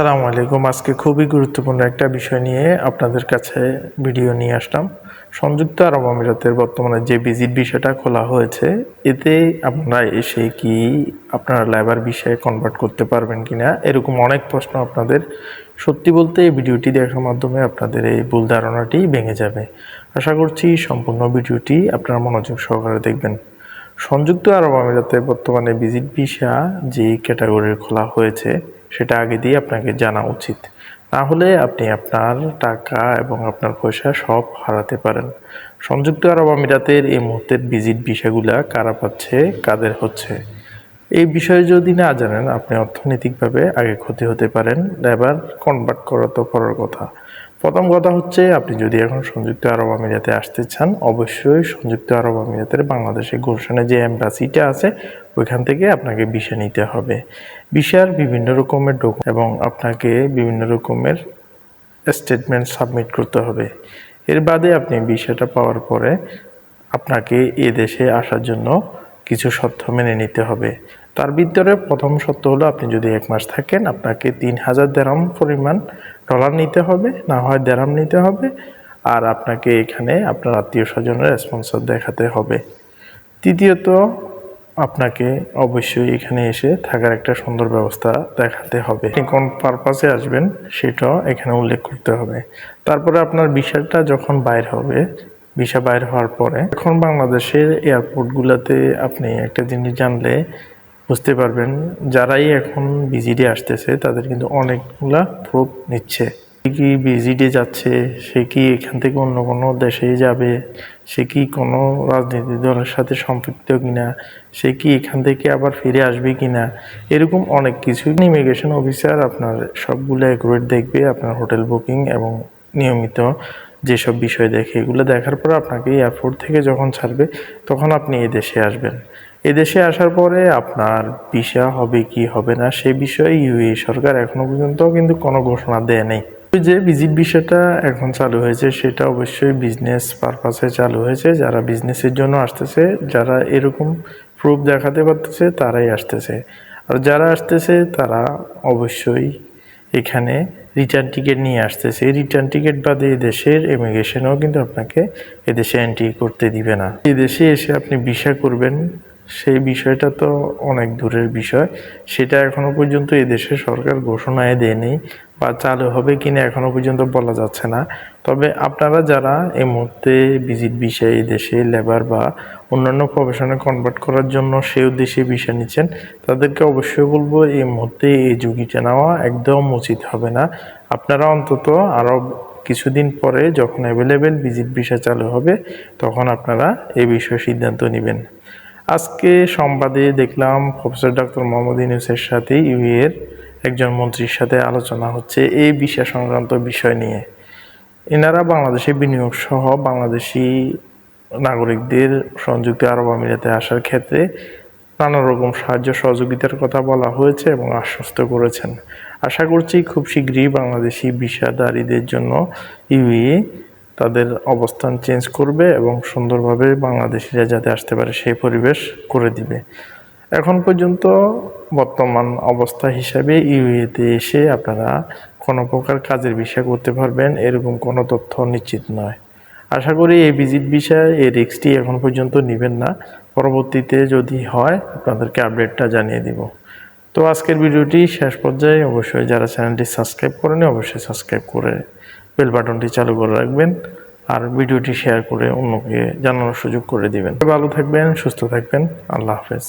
আসসালামু আলাইকুম। আজকে খুবই গুরুত্বপূর্ণ একটা বিষয় নিয়ে আপনাদের কাছে ভিডিও নিয়ে আসলাম। সংযুক্ত আরব আমিরাতের বর্তমানে যে ভিজিট বিষয়টা খোলা হয়েছে, এতে আপনারা এসে কি আপনারা লেবার বিষয়ে কনভার্ট করতে পারবেন কিনা, এরকম অনেক প্রশ্ন আপনাদের। সত্যি বলতে এই ভিডিওটি দেখার মাধ্যমে আপনাদের এই ভুল ধারণাটি ভেঙে যাবে। আশা করছি সম্পূর্ণ ভিডিওটি আপনারা মনোযোগ সহকারে দেখবেন। সংযুক্ত আরব আমিরাতে বর্তমানে ভিজিট ভিসা যে ক্যাটাগরির খোলা হয়েছে সেটা আগে দিয়ে আপনাকে জানা উচিত। না হলে আপনি আপনার টাকা এবং আপনার পয়সা সব হারাতে পারেন। সংযুক্ত আরব আমিরাতের এই মুহূর্তের ভিজিট ভিসাগুলা কারা পাচ্ছে, কাদের হচ্ছে? এই বিষয়ে যদি না জানেন, আপনি অর্থনৈতিকভাবে আগে ক্ষতি হতে পারেন, এবার কনভার্ট করা তো পরের কথা। প্রথম কথা হচ্ছে, আপনি যদি এখন সংযুক্ত আরব আমিরাতে আসতে চান, অবশ্যই সংযুক্ত আরব আমিরাতের বাংলাদেশে গুলশানে যে এম্বাসিটা আছে, ওইখান থেকে আপনাকে ভিসা নিতে হবে। ভিসার বিভিন্ন রকমের ডকুমেন্ট এবং আপনাকে বিভিন্ন রকমের স্টেটমেন্ট সাবমিট করতে হবে। এর বাদে আপনি ভিসাটা পাওয়ার পরে আপনাকে এ দেশে আসার জন্য কিছু শর্ত মেনে নিতে হবে। তার ভিতরে প্রথম শর্ত হলো আপনি যদি এক মাস থাকেন, আপনাকে তিন হাজার দেরাম পরিমাণ ডলার নিতে হবে, না হয় দেরাম নিতে হবে। আর আপনাকে এখানে আপনার আত্মীয় স্বজনের স্পন্সর দেখাতে হবে। তৃতীয়ত, আপনাকে অবশ্যই এখানে এসে থাকার একটা সুন্দর ব্যবস্থা দেখাতে হবে। কোন পারপাসে আসবেন সেটাও এখানে উল্লেখ করতে হবে। তারপরে আপনার বিষয়টা যখন বাইর হবে, ভিসা বাইর হওয়ার পরে, এখন বাংলাদেশের এয়ারপোর্টগুলোতে আপনি একটা জিনিস জানলে বুঝতে পারবেন, যারাই এখন ভিজিটে আসতেছে, তাদের কিন্তু অনেকগুলা প্রুফ নিচ্ছে। সে কি ভিজিটে যাচ্ছে, সে কি এখান থেকে অন্য কোনো দেশে যাবে, সে কি কোনো রাজনীতি দলের সাথে সম্পৃক্ত কিনা, সে কি এখান থেকে আবার ফিরে আসবে কিনা, এরকম অনেক কিছু। ইমিগ্রেশন অফিসার আপনার সবগুলো অ্যাকুরেট দেখবে, আপনার হোটেল বুকিং এবং নিয়মিত যেসব বিষয় দেখে, এগুলো দেখার পর আপনাকে এয়ারপোর্ট থেকে যখন ছাড়বে, তখন আপনি এই দেশে আসবেন। এদেশে আসার পরে আপনার ভিসা হবে কি হবে না সে বিষয়ে ইউএ সরকার এখনও পর্যন্ত কিন্তু কোনো ঘোষণা দেয় নেই। যে ভিজিট বিষয়টা এখন চালু হয়েছে সেটা অবশ্যই বিজনেস পারপাসে চালু হয়েছে। যারা বিজনেসের জন্য আসতেছে, যারা এরকম প্রুফ দেখাতে পারতেছে, তারাই আসতেছে। আর যারা আসতেছে, তারা অবশ্যই এখানে রিটার্ন টিকিট নিয়ে আসতেছে। এই রিটার্ন টিকিট বাদে দেশের ইমিগ্রেশনও কিন্তু আপনাকে এদেশে এন্ট্রি করতে দিবে না। এদেশে এসে আপনি ভিসা করবেন সেই বিষয়টা তো অনেক দূরের বিষয়। সেটা এখনও পর্যন্ত এদেশের সরকার ঘোষণায় দেয়নি বা চালু হবে কিনা এখনও পর্যন্ত বলা যাচ্ছে না। তবে আপনারা যারা এই মুহূর্তে ভিজিট বিষয় দেশে লেবার বা অন্যান্য প্রফেশনে কনভার্ট করার জন্য সে উদ্দেশ্যে বিষয় নিচ্ছেন, তাদেরকে অবশ্যই বলব এই মুহূর্তে এই ঝুঁকিটা নেওয়া একদম উচিত হবে না। আপনারা অন্তত আরও কিছুদিন পরে যখন অ্যাভেলেবেল ভিজিট বিষয় চালু হবে, তখন আপনারা এই বিষয়ে সিদ্ধান্ত নেবেন। আজকে সংবাদে দেখলাম প্রফেসর ডক্টর মোহাম্মদ ইউনুসের সাথে ইউএর একজন মন্ত্রীর সাথে আলোচনা হচ্ছে এই বিষয় সংক্রান্ত বিষয় নিয়ে। এনারা বাংলাদেশে বিনিয়োগ সহ বাংলাদেশি নাগরিকদের সংযুক্ত আরব আমিরাতে আসার ক্ষেত্রে নানা রকম সাহায্য সহযোগিতার কথা বলা হয়েছে এবং আশ্বস্ত করেছেন। আশা করছি খুব শীঘ্রই বাংলাদেশি ভিসাদারীদের জন্য ইউএ তাদের অবস্থান চেঞ্জ করবে এবং সুন্দরভাবে বাংলাদেশিরা যাতে আসতে পারে সেই পরিবেশ করে দিবে। এখন পর্যন্ত বর্তমান অবস্থা হিসাবে ইউএতে এসে আপনারা কোনো প্রকার কাজের বিষয় করতে পারবেন, এরকম কোনো তথ্য নিশ্চিত নয়। আশা করি এই ভিজিট বিষয়ে, এই রিক্সটি এখন পর্যন্ত নেবেন না। পরবর্তীতে যদি হয়, আপনাদেরকে আপডেটটা জানিয়ে দিব। তো আজকের ভিডিওটি শেষ পর্যায়ে, অবশ্যই যারা চ্যানেলটি সাবস্ক্রাইব করেনি অবশ্যই সাবস্ক্রাইব করে বেল বাটনটি চালু করে রাখবেন আর ভিডিওটি শেয়ার করে অন্যকে জানানোর সুযোগ করে দিবেন। ভালো থাকবেন, সুস্থ থাকবেন। আল্লাহ হাফেজ।